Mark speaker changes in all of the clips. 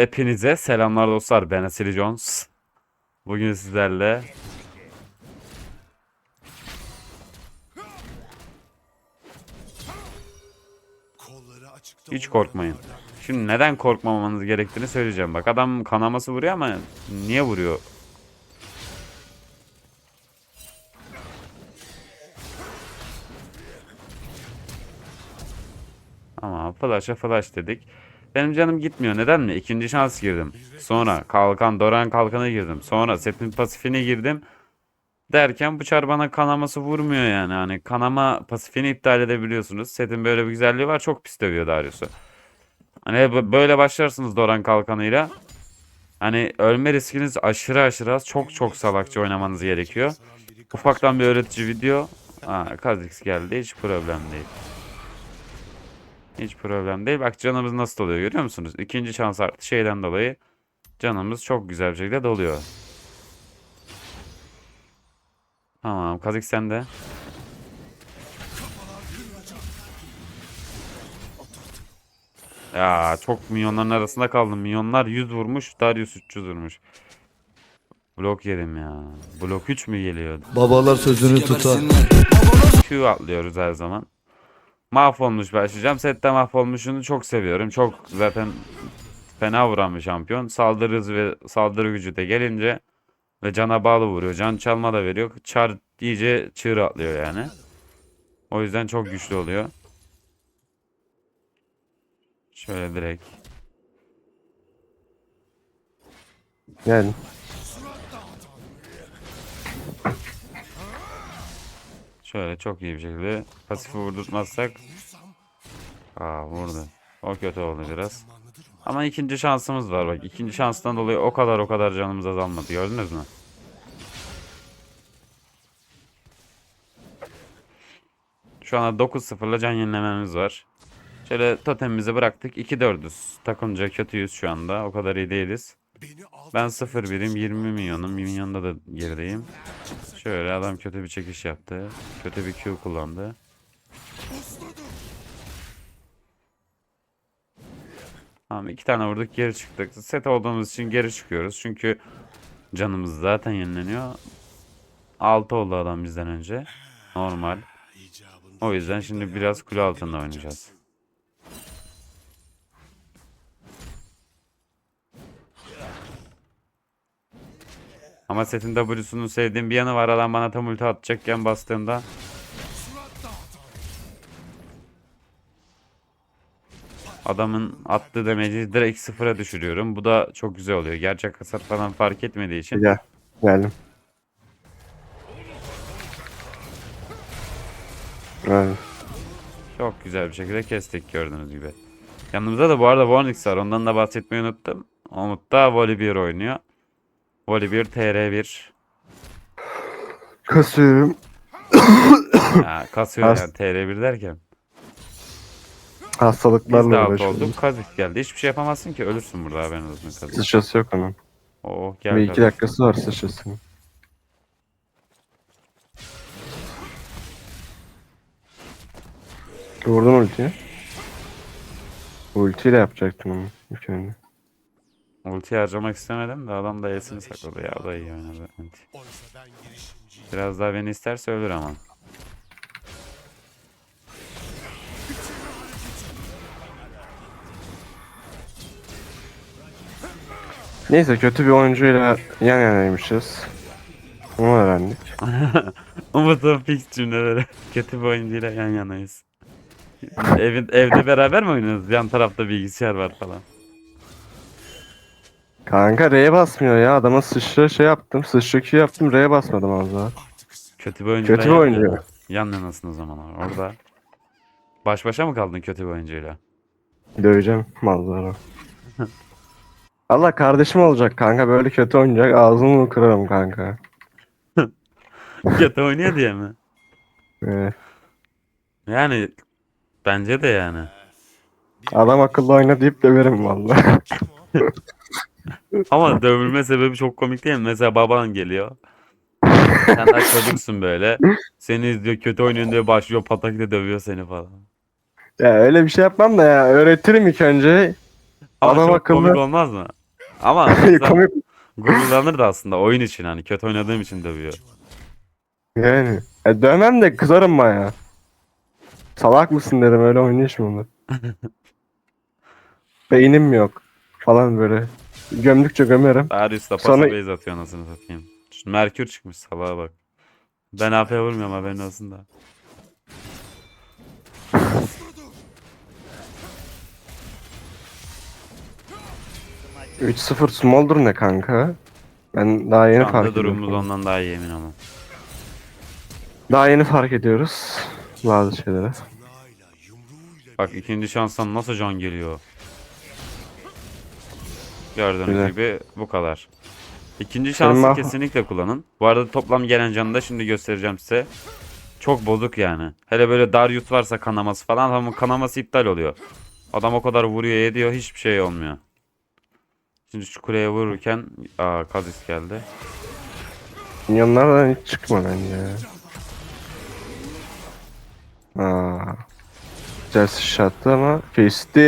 Speaker 1: Hepinize selamlar dostlar. Ben Asili Jones. Bugün sizlerle hiç korkmayın. Şimdi neden korkmamanız gerektiğini söyleyeceğim. Bak adam kanaması vuruyor ama niye vuruyor? Ama flash'a flash dedik. Benim canım gitmiyor. Neden mi? İkinci şans girdim. Sonra kalkan, Doran kalkanı girdim. Sonra setin pasifine girdim. Derken bu çar bana kanaması vurmuyor yani. Hani kanama pasifini iptal edebiliyorsunuz. Setin böyle bir güzelliği var. Çok pis dövüyor Darius'u. Hani böyle başlarsınız Doran kalkanıyla. Hani ölme riskiniz aşırı aşırı az. Çok çok salakça oynamanız gerekiyor. Ufaktan bir öğretici video. Aa, Kha'Zix geldi. Hiç problem değil. Hiç problem değil. Bak canımız nasıl doluyor görüyor musunuz? İkinci şans artı şeyden dolayı canımız çok güzel bir şekilde doluyor. Tamam Kha'Zix sende. Ya çok milyonların arasında kaldım. Milyonlar 100 vurmuş. Darius 300 vurmuş. Blok yedim ya. Blok 3 mü geliyor?
Speaker 2: Babalar sözünü tutar.
Speaker 1: Q atlıyoruz her zaman. Mahvolmuş başlayacağım. Sette mahvolmuşunu çok seviyorum. Çok zaten fena vuran bir şampiyon. Saldırı hızı ve saldırı gücü de gelince ve cana bağlı vuruyor. Can çalma da veriyor. Çar iyice çığır atlıyor yani. O yüzden çok güçlü oluyor. Şöyle direkt.
Speaker 3: Yani
Speaker 1: Şöyle çok iyi bir şekilde pasifi vurdurtmazsak. Aa vurdu. O kötü oldu biraz. Ama ikinci şansımız var bak. İkinci şanstan dolayı o kadar o kadar canımız azalmadı. Gördünüz mü? Şu anda 9-0'la can yenilememiz var. Şöyle totemimizi bıraktık. 2-4'üz. Takımca kötüyüz şu anda. O kadar iyi değiliz. Ben 0 birim 20 milyonum. Milyonda da gerideyim. Şöyle adam kötü bir çekiş yaptı. Kötü bir Q kullandı. Tamam iki tane vurduk geri çıktık. Set olduğumuz için geri çıkıyoruz. Çünkü canımız zaten yenileniyor. 6 oldu adam bizden önce. Normal. O yüzden şimdi biraz kule altında oynayacağız. Ama setin W'sunun sevdiğim bir yanı var. Adam bana tam ulti atacakken bastığımda adamın attığı damage'i direkt sıfıra düşürüyorum. Bu da çok güzel oluyor. Gerçek hasar falan fark etmediği için.
Speaker 3: gel. Geldim. Evet.
Speaker 1: Çok güzel bir şekilde kestik gördüğünüz gibi. Yanımızda da bu arada Warnix var. Ondan da bahsetmeyi unuttum. Umut da Volibear oynuyor. Volibear TR1.
Speaker 3: Kasıyorum.
Speaker 1: Ya, kasıyor
Speaker 3: Has-
Speaker 1: yani TR1 derken. Biz de
Speaker 3: Hastalıklarla
Speaker 1: alt
Speaker 3: uğraşıyorum.
Speaker 1: olduk. Kazik geldi. Hiçbir şey yapamazsın ki. Ölürsün burada haberin olsun Kazik.
Speaker 3: Sıçrası yok onun.
Speaker 1: Oh
Speaker 3: Bir
Speaker 1: gel
Speaker 3: iki
Speaker 1: kardeşim.
Speaker 3: dakikası var sıçrasının. Vurdun ultiyi. Ultiyle yapacaktım onu ilk önce.
Speaker 1: Ulti harcamak istemedim de adam da E'sini sakladı ya. O da iyi oynadı. Biraz daha beni isterse ölür ama.
Speaker 3: Neyse kötü bir oyuncuyla yan yanaymışız. Onu öğrendik.
Speaker 1: Umut'un fix cümleleri. Kötü bir oyuncuyla yan yanayız. Evin, evde beraber mi oynuyoruz? Yan tarafta bilgisayar var falan.
Speaker 3: Kanka R'ye basmıyor ya. Adama sıçra şey yaptım. Sıçra Q yaptım. R'ye basmadım az daha.
Speaker 1: Kötü bir oyuncuyla
Speaker 3: Kötü bir oyuncu.
Speaker 1: Yan yanasın o zaman orada. Baş başa mı kaldın kötü bir oyuncuyla?
Speaker 3: Döveceğim malları. Allah kardeşim olacak kanka. Böyle kötü oynayacak. Ağzını kırarım kanka.
Speaker 1: kötü oynuyor diye mi?
Speaker 3: Ee,
Speaker 1: Yani bence de yani.
Speaker 3: adam akıllı oyna deyip döverim valla.
Speaker 1: Ama dövülme sebebi çok komik değil mi? Mesela baban geliyor. Sen de çocuksun böyle. Seni izliyor kötü oynuyorsun diye başlıyor patakla dövüyor seni falan.
Speaker 3: ya öyle bir şey yapmam da ya. Öğretirim ilk önce.
Speaker 1: Ama
Speaker 3: Adam
Speaker 1: çok
Speaker 3: akıllı.
Speaker 1: komik olmaz mı? Ama
Speaker 3: Komik.
Speaker 1: gururlanır da aslında oyun için hani kötü oynadığım için dövüyor.
Speaker 3: Yani. E, dövmem de kızarım baya. Salak mısın derim öyle oynuyor mu olur? Beynim yok. Falan böyle. Gömdükçe gömerim.
Speaker 1: Darius da pasa
Speaker 3: Sonra-
Speaker 1: base atıyor anasını satayım. Şu Merkür çıkmış salağa bak. Ben AP vurmuyorum haberin olsun da.
Speaker 3: 3-0 Smolder ne kanka? Ben daha yeni
Speaker 1: Şu
Speaker 3: fark
Speaker 1: anda durumumuz
Speaker 3: ediyorum.
Speaker 1: ondan daha iyi emin olun.
Speaker 3: Daha yeni fark ediyoruz bazı
Speaker 4: yumruğuyla
Speaker 1: Bak ikinci şanstan nasıl can geliyor. Gördüğünüz
Speaker 3: Güzel.
Speaker 1: gibi bu kadar. İkinci şansı
Speaker 3: mah-
Speaker 1: kesinlikle kullanın. Bu arada toplam gelen canı da şimdi göstereceğim size. Çok bozuk yani. Hele böyle Darius varsa kanaması falan ama kanaması iptal oluyor. Adam o kadar vuruyor ediyor hiçbir şey olmuyor. Şimdi şu kuleye vururken aa Kazis geldi.
Speaker 3: Minyonlardan hiç çıkma bence. Aa. Güzel sıçrattı ama Fisti.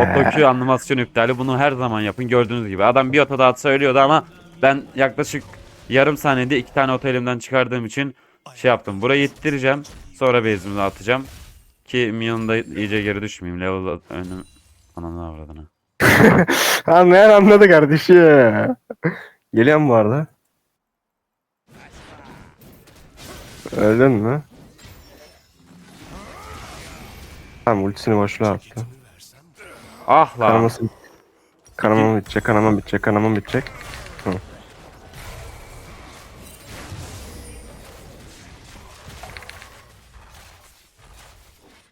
Speaker 1: Otokü animasyon iptali bunu her zaman yapın gördüğünüz gibi. Adam bir oto daha söylüyordu ama ben yaklaşık yarım saniyede iki tane oto elimden çıkardığım için şey yaptım. Burayı ittireceğim. Sonra base'imi atacağım. Ki minyonda iyice geri düşmeyeyim. Level önüm. Ananı avradına.
Speaker 3: Anlayan anladı kardeşim. Geliyorum bu arada. Öldün mü? Tamam ultisini boşuna attı.
Speaker 1: Ah lan.
Speaker 3: Kanaması Kanamam bitecek, kanamam bitecek, kanamam bitecek.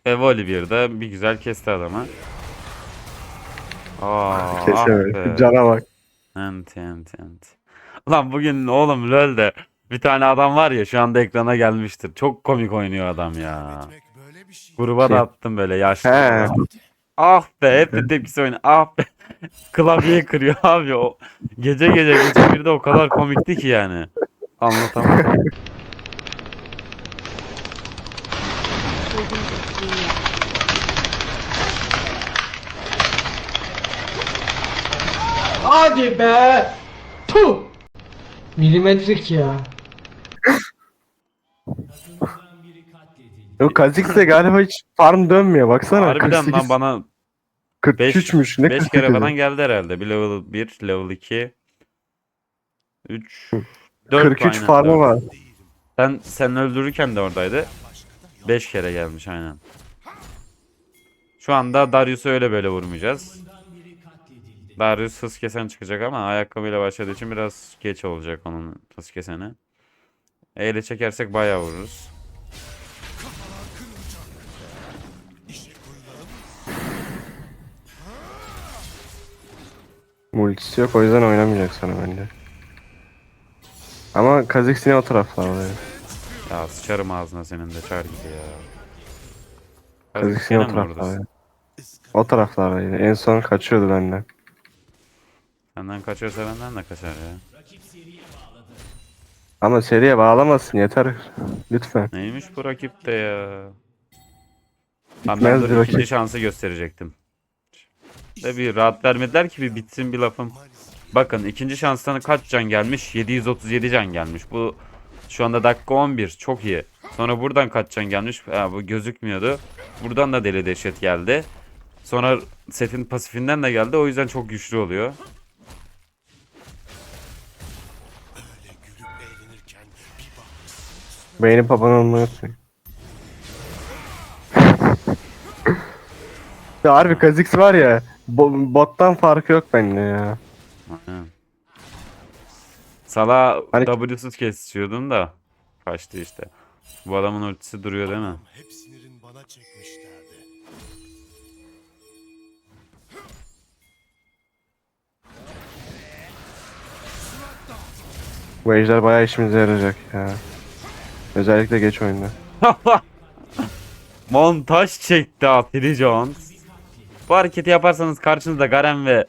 Speaker 1: Ve Volibear'da bir güzel kesti adamı. Aa, ah
Speaker 3: Kesemedi.
Speaker 1: be.
Speaker 3: Cana bak.
Speaker 1: Ent ent ent. Ulan bugün oğlum LoL'de bir tane adam var ya şu anda ekrana gelmiştir. Çok komik oynuyor adam ya. Gruba
Speaker 3: Şey-
Speaker 1: da attım böyle yaşlı.
Speaker 3: He.
Speaker 1: Ah be hep de tepkisi oyunu. Ah be. Klavyeyi kırıyor abi o. Gece gece gece bir de o kadar komikti ki yani. Anlatamam.
Speaker 2: Hadi be! Puh! Milimetrik ya.
Speaker 3: Yok Kha'Zix de galiba hiç farm dönmüyor. Baksana.
Speaker 1: Harbiden
Speaker 3: 48,
Speaker 1: lan bana
Speaker 3: 43'müş. Ne
Speaker 1: 5 kere
Speaker 3: 48'i?
Speaker 1: falan geldi herhalde. Bir level 1, level 2, 3, 4
Speaker 3: 43 farmı var.
Speaker 1: Sen sen öldürürken de oradaydı. 5 kere gelmiş aynen. Şu anda Darius'u öyle böyle vurmayacağız. Darius hız kesen çıkacak ama ayakkabıyla başladığı için biraz geç olacak onun hız keseni. Eyle çekersek bayağı vururuz.
Speaker 3: Multisi yok o yüzden oynamayacak sana bence. Ama Kha'Zix yine o taraflarda. yani.
Speaker 1: Ya sıçarım ağzına senin de çar gibi ya.
Speaker 3: Kha'Zix
Speaker 1: Yine
Speaker 3: yine o taraflarda. O taraflardaydı. En son kaçıyordu benden.
Speaker 1: Senden kaçıyorsa benden de kaçar ya.
Speaker 3: Ama seriye bağlamasın yeter. Lütfen.
Speaker 1: Neymiş bu rakip de ya? Ben, ben
Speaker 3: bir
Speaker 1: dur ikinci
Speaker 3: rakip.
Speaker 1: şansı gösterecektim. De bir rahat vermediler ki bir bitsin bir lafım. Bakın ikinci şanstan kaç can gelmiş? 737 can gelmiş. Bu şu anda dakika 11. Çok iyi. Sonra buradan kaç can gelmiş? Ha, bu gözükmüyordu. Buradan da deli dehşet geldi. Sonra setin pasifinden de geldi. O yüzden çok güçlü oluyor.
Speaker 3: Abone olmayı unutmayın. ya harbi Kha'Zix var ya. Bo- bottan farkı yok bende ya.
Speaker 1: Aynen. Sala
Speaker 3: Hani-
Speaker 1: W'suz kesiyordun da kaçtı işte. Bu adamın ultisi duruyor değil mi?
Speaker 4: Hep sinirin bana çekmişlerdi.
Speaker 3: Bu ejder bayağı işimize yarayacak ya. Özellikle geç oyunda.
Speaker 1: Montaj çekti Atili Jones. Bu hareketi yaparsanız karşınızda Garen ve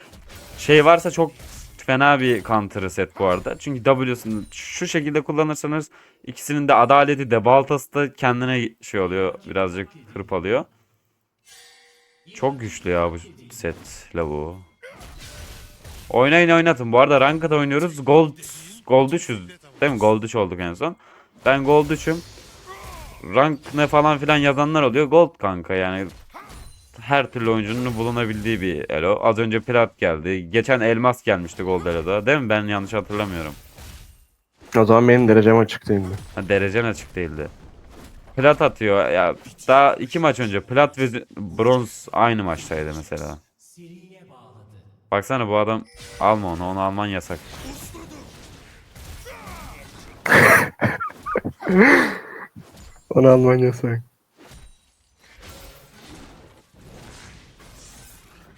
Speaker 1: şey varsa çok fena bir counter set bu arada. Çünkü W'sunu şu şekilde kullanırsanız ikisinin de adaleti de baltası da kendine şey oluyor. Birazcık hırpalıyor. Çok güçlü ya bu set lavuğu. Oynayın oynatın. Bu arada Ranked oynuyoruz. Gold Gold 3'üz. Değil mi? Gold 3 olduk en son. Ben Gold 3'üm. Rank ne falan filan yazanlar oluyor. Gold kanka yani. Her türlü oyuncunun bulunabildiği bir elo. Az önce Plat geldi. Geçen Elmas gelmişti Gold Elo'da. Değil mi? Ben yanlış hatırlamıyorum.
Speaker 3: O zaman benim derecem açık değil mi?
Speaker 1: Ha, derecen açık değildi. Plat atıyor. Ya daha iki maç önce plat ve bronz aynı maçtaydı mesela. Baksana bu adam alma onu. Onu alman yasak.
Speaker 3: Onu alman yasak.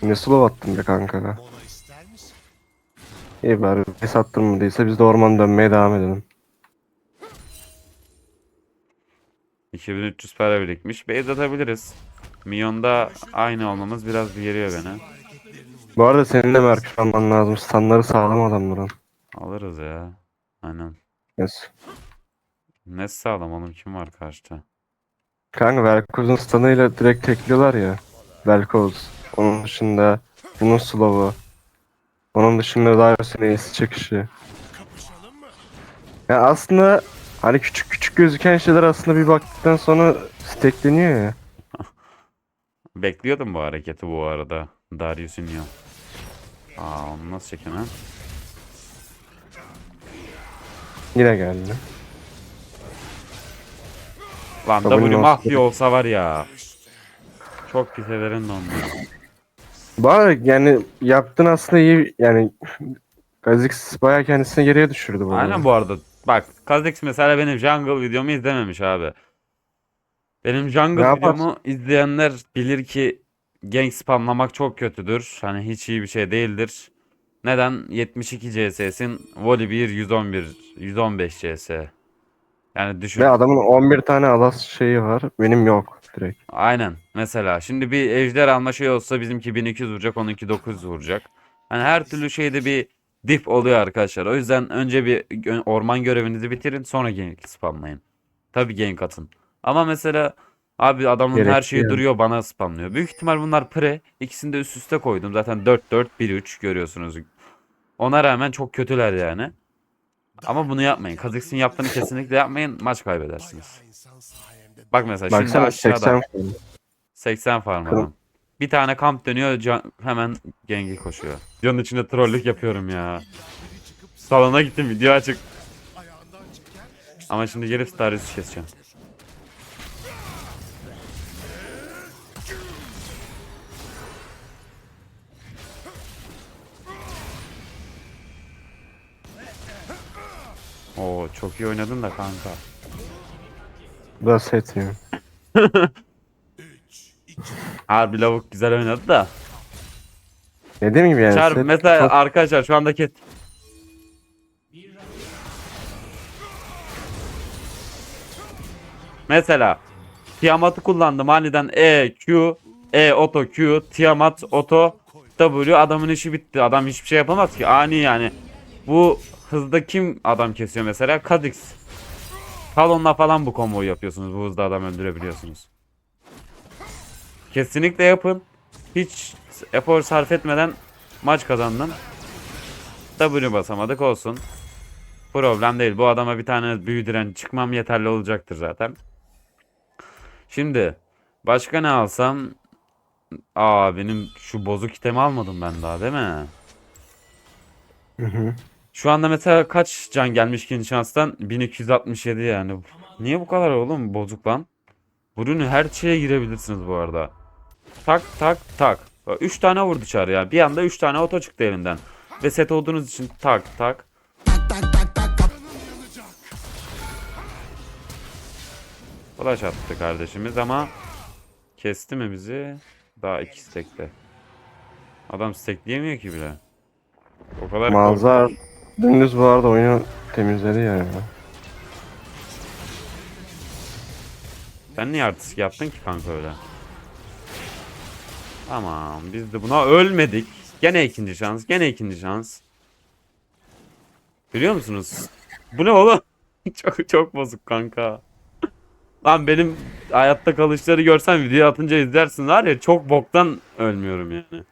Speaker 3: Ne slow attın be kanka.
Speaker 4: Misin?
Speaker 3: İyi bari pes attırmadıysa biz de orman dönmeye devam edelim.
Speaker 1: 2300 para birikmiş. Base atabiliriz. Milyonda aynı olmamız biraz bir geriyor beni.
Speaker 3: Bu arada senin de Merkür alman lazım. Standları sağlam adamların.
Speaker 1: Alırız ya. Aynen.
Speaker 3: Yes.
Speaker 1: Ne sağlam oğlum kim var karşıda?
Speaker 3: Kanka Velkoz'un stun'ıyla direkt tekliyorlar ya. Velkoz. Onun dışında bunun slow'u. Onun dışında Darius'un ace çıkışı.
Speaker 4: Kapışalım mı?
Speaker 3: Ya aslında hani küçük küçük gözüken şeyler aslında bir baktıktan sonra stackleniyor ya.
Speaker 1: Bekliyordum bu hareketi bu arada. Darius Union. Aa onu nasıl çekemem?
Speaker 3: Yine geldi.
Speaker 1: Lan
Speaker 3: Kabul
Speaker 1: W
Speaker 3: olsun.
Speaker 1: mahvi olsa var ya. Çok pis ederim de onları.
Speaker 3: Yani yaptığın aslında iyi yani Kha'Zix bayağı kendisini geriye düşürdü bu arada.
Speaker 1: Aynen bu arada. Bak Kha'Zix mesela benim jungle videomu izlememiş abi. Benim jungle
Speaker 3: Ne yaparsın?
Speaker 1: videomu izleyenler bilir ki gank spamlamak çok kötüdür. Hani hiç iyi bir şey değildir. Neden? 72 CS'sin Voli 1 111 115 CS. Yani düşün.
Speaker 3: Ve adamın 11 tane alas şeyi var. Benim yok direkt.
Speaker 1: Aynen. Mesela şimdi bir ejder alma şey olsa bizimki 1200 vuracak, onunki 900 vuracak. Hani her türlü şeyde bir dip oluyor arkadaşlar. O yüzden önce bir orman görevinizi bitirin, sonra gank spamlayın. Tabii gank atın. Ama mesela abi adamın her
Speaker 3: Gerekli
Speaker 1: şeyi
Speaker 3: yani.
Speaker 1: duruyor bana spamlıyor. Büyük ihtimal bunlar pre. İkisini de üst üste koydum. Zaten 4-4-1-3 görüyorsunuz. Ona rağmen çok kötüler yani. Ama bunu yapmayın. Kazakistan yaptığını kesinlikle yapmayın. Maç kaybedersiniz. Bak mesela şimdi
Speaker 3: Baksana
Speaker 1: aşağıda.
Speaker 3: 80 falan.
Speaker 1: 80 farm
Speaker 3: Kırım.
Speaker 1: adam. Bir tane kamp dönüyor can, hemen gengi koşuyor. Videonun içinde trollük yapıyorum ya. Salona gittim video açık. Ama şimdi gelip Darius'u keseceğim. Oo çok iyi oynadın da kanka.
Speaker 3: Bu da set yani.
Speaker 1: Harbi lavuk güzel oynadı da.
Speaker 3: Dediğim gibi yani
Speaker 1: Çar
Speaker 3: set
Speaker 1: mesela
Speaker 3: çok-
Speaker 1: arkadaşlar şu anda kes. Mesela Tiamat'ı kullandım aniden E, Q, E, Auto, Q, Tiamat, Auto, W adamın işi bitti. Adam hiçbir şey yapamaz ki. Ani yani. Bu hızda kim adam kesiyor mesela? Kha'Zix. Talon'la falan bu komboyu yapıyorsunuz. Bu hızda adam öldürebiliyorsunuz. Kesinlikle yapın. Hiç efor sarf etmeden maç kazandın. W basamadık olsun. Problem değil. Bu adama bir tane büyü direnci çıkmam yeterli olacaktır zaten. Şimdi başka ne alsam? Aa benim şu bozuk itemi almadım ben daha değil mi?
Speaker 3: Hı hı.
Speaker 1: Şu anda mesela kaç can gelmiş ikinci şanstan? 1267 yani. Niye bu kadar oğlum bozuk lan? Bunu her şeye girebilirsiniz bu arada. Tak tak tak. 3 tane vurdu çağrı ya. Bir anda 3 tane oto çıktı elinden. Ve set olduğunuz için tak tak. Flash attı kardeşimiz ama kesti mi bizi? Daha iki stekle. Adam stekleyemiyor ki bile. O kadar
Speaker 3: Malzar dümdüz bu arada oyunu temizledi yani.
Speaker 1: Sen niye artistik yaptın ki kanka öyle? Tamam biz de buna ölmedik. Gene ikinci şans. Gene ikinci şans. Biliyor musunuz? Bu ne oğlum? çok çok bozuk kanka. Lan benim hayatta kalışları görsen video atınca izlersin var ya çok boktan ölmüyorum yani.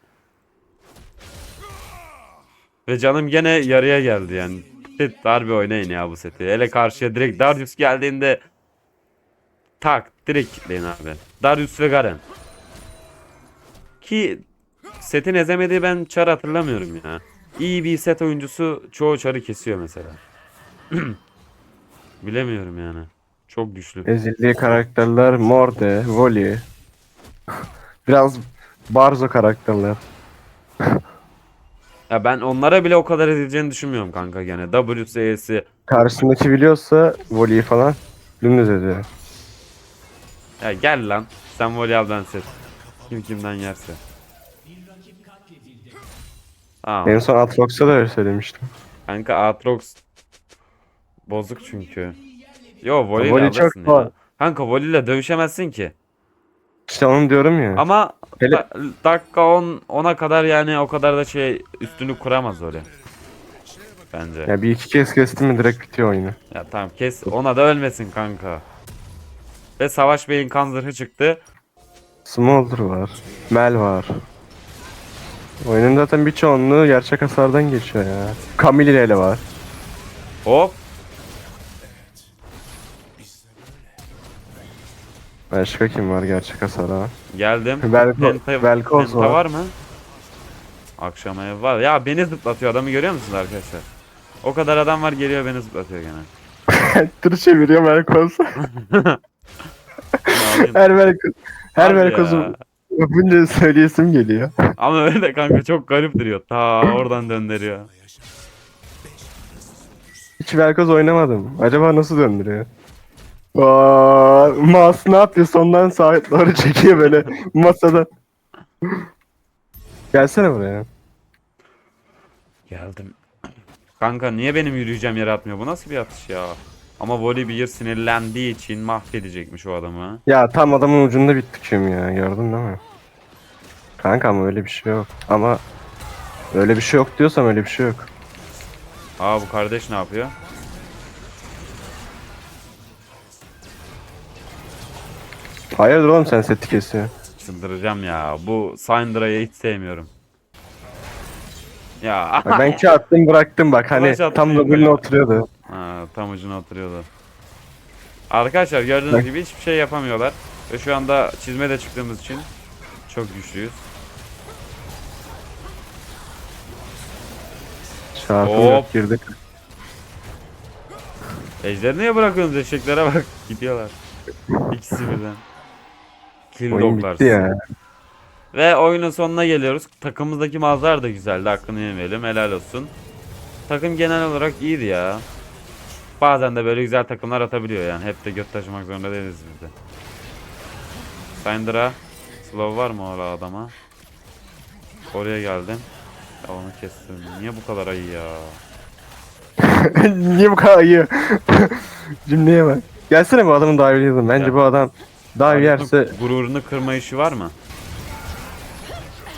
Speaker 1: Ve canım gene yarıya geldi yani. Set darbe oynayın ya bu seti. Hele karşıya direkt Darius geldiğinde tak direkt kitleyin abi. Darius ve Garen. Ki setin ezemediği ben çar hatırlamıyorum ya. İyi bir set oyuncusu çoğu çarı kesiyor mesela. Bilemiyorum yani. Çok güçlü.
Speaker 3: Ezildiği karakterler Morde, Voli. Biraz Barzo karakterler.
Speaker 1: Ya ben onlara bile o kadar edileceğini düşünmüyorum kanka gene. WCS'i
Speaker 3: Karşısındaki biliyorsa Voli'yi falan dümdüz ediyor.
Speaker 1: Ya gel lan. Sen voley al set. Kim kimden yerse. Tamam.
Speaker 3: En son Atrox'a da öyle söylemiştim.
Speaker 1: Kanka Aatrox bozuk çünkü. Yo voley
Speaker 3: Voley
Speaker 1: alırsın
Speaker 3: çok
Speaker 1: ya.
Speaker 3: var.
Speaker 1: Kanka voley ile dövüşemezsin ki.
Speaker 3: İşte onu diyorum ya.
Speaker 1: Ama
Speaker 3: Hele-
Speaker 1: da- dakika 10 10'a kadar yani o kadar da şey üstünü kuramaz voley. Bence.
Speaker 3: Ya bir iki kez kestim mi direkt bitiyor oyunu.
Speaker 1: Ya tamam kes ona da ölmesin kanka. Ve Savaş Bey'in kan zırhı çıktı.
Speaker 3: Smolder var. Mel var. Oyunun zaten bir çoğunluğu gerçek hasardan geçiyor ya. Camille ile var.
Speaker 1: Hop.
Speaker 3: Başka kim var gerçek hasara?
Speaker 1: Geldim. Penta, Penta
Speaker 3: var.
Speaker 1: var mı? Akşam ev var. Ya beni zıplatıyor adamı görüyor musunuz arkadaşlar? O kadar adam var geliyor beni zıplatıyor gene.
Speaker 3: Tır çeviriyor
Speaker 1: yapayım?
Speaker 3: her Velkoz. Her
Speaker 1: ya.
Speaker 3: yapınca söyleyesim geliyor.
Speaker 1: Ama öyle de kanka çok garip duruyor. Ta oradan döndürüyor.
Speaker 3: Hiç Velkoz oynamadım. Acaba nasıl döndürüyor? Aa, mouse ne yapıyor? Sondan sağa doğru çekiyor böyle masadan. Gelsene buraya.
Speaker 1: Geldim. Kanka niye benim yürüyeceğim yere atmıyor? Bu nasıl bir atış ya? Ama Volibear sinirlendiği için mahvedecekmiş o adamı.
Speaker 3: Ya tam adamın ucunda bitti ya. Gördün değil mi? Kanka ama öyle bir şey yok. Ama öyle bir şey yok diyorsam öyle bir şey yok.
Speaker 1: Aa bu kardeş ne yapıyor?
Speaker 3: Hayırdır oğlum sen seti kesiyor.
Speaker 1: Çıldıracağım ya. Bu Syndra'yı hiç sevmiyorum. Ya
Speaker 3: Bak ben ki attım bıraktım bak hani
Speaker 1: attım
Speaker 3: tam da
Speaker 1: ya.
Speaker 3: birine oturuyordu.
Speaker 1: Ha, tam ucuna oturuyordu. Arkadaşlar gördüğünüz
Speaker 3: Bak.
Speaker 1: gibi hiçbir şey yapamıyorlar. Ve şu anda çizme de çıktığımız için çok güçlüyüz. Hop.
Speaker 3: yok girdik.
Speaker 1: Ejderi niye bırakıyorsunuz eşeklere bak gidiyorlar. İkisi birden. Kill
Speaker 3: Oyun bitti ya.
Speaker 1: Ve oyunun sonuna geliyoruz. Takımımızdaki mazlar da güzeldi. Hakkını yemeyelim. Helal olsun. Takım genel olarak iyiydi ya. Bazen de böyle güzel takımlar atabiliyor yani. Hep de göt taşımak zorunda değiliz biz de. Syndra. Slow var mı orada adama? Oraya geldim. Ya onu kestim. Niye bu kadar ayı ya?
Speaker 3: Niye bu kadar iyi? Cümleye bak. Gelsene bu adamın yazın. Bence
Speaker 1: Ya.
Speaker 3: bu adam dive yerse...
Speaker 1: Gururunu kırma işi var mı?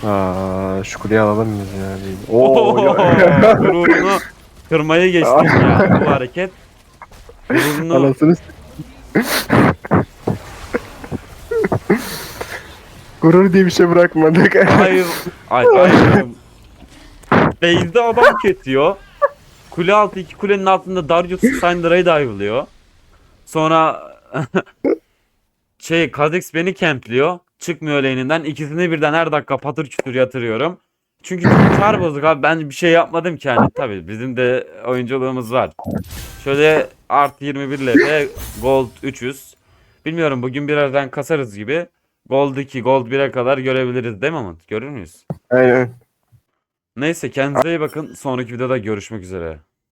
Speaker 3: Aa, şu kuleyi alalım biz ya. Oo,
Speaker 1: Gururunu kırmayı geçtik ya bu hareket. Gururunu
Speaker 3: Anasını s- Gurur diye bir şey bırakmadık.
Speaker 1: Hayır. Ay hayır. Base'de adam kesiyor. Kule altı iki kulenin altında Darius Syndra'yı dive'lıyor. Sonra şey Kha'Zix beni campliyor. Çıkmıyor lane'inden. İkisini birden her dakika patır kütür yatırıyorum. Çünkü çar bozuk abi. Ben bir şey yapmadım ki hani. Tabii bizim de oyunculuğumuz var. Şöyle artı 21 LP Gold 300. Bilmiyorum bugün birazdan kasarız gibi. Gold 2, Gold 1'e kadar görebiliriz değil mi Umut? Görür müyüz?
Speaker 3: Aynen.
Speaker 1: Neyse kendinize iyi bakın. Sonraki videoda görüşmek üzere.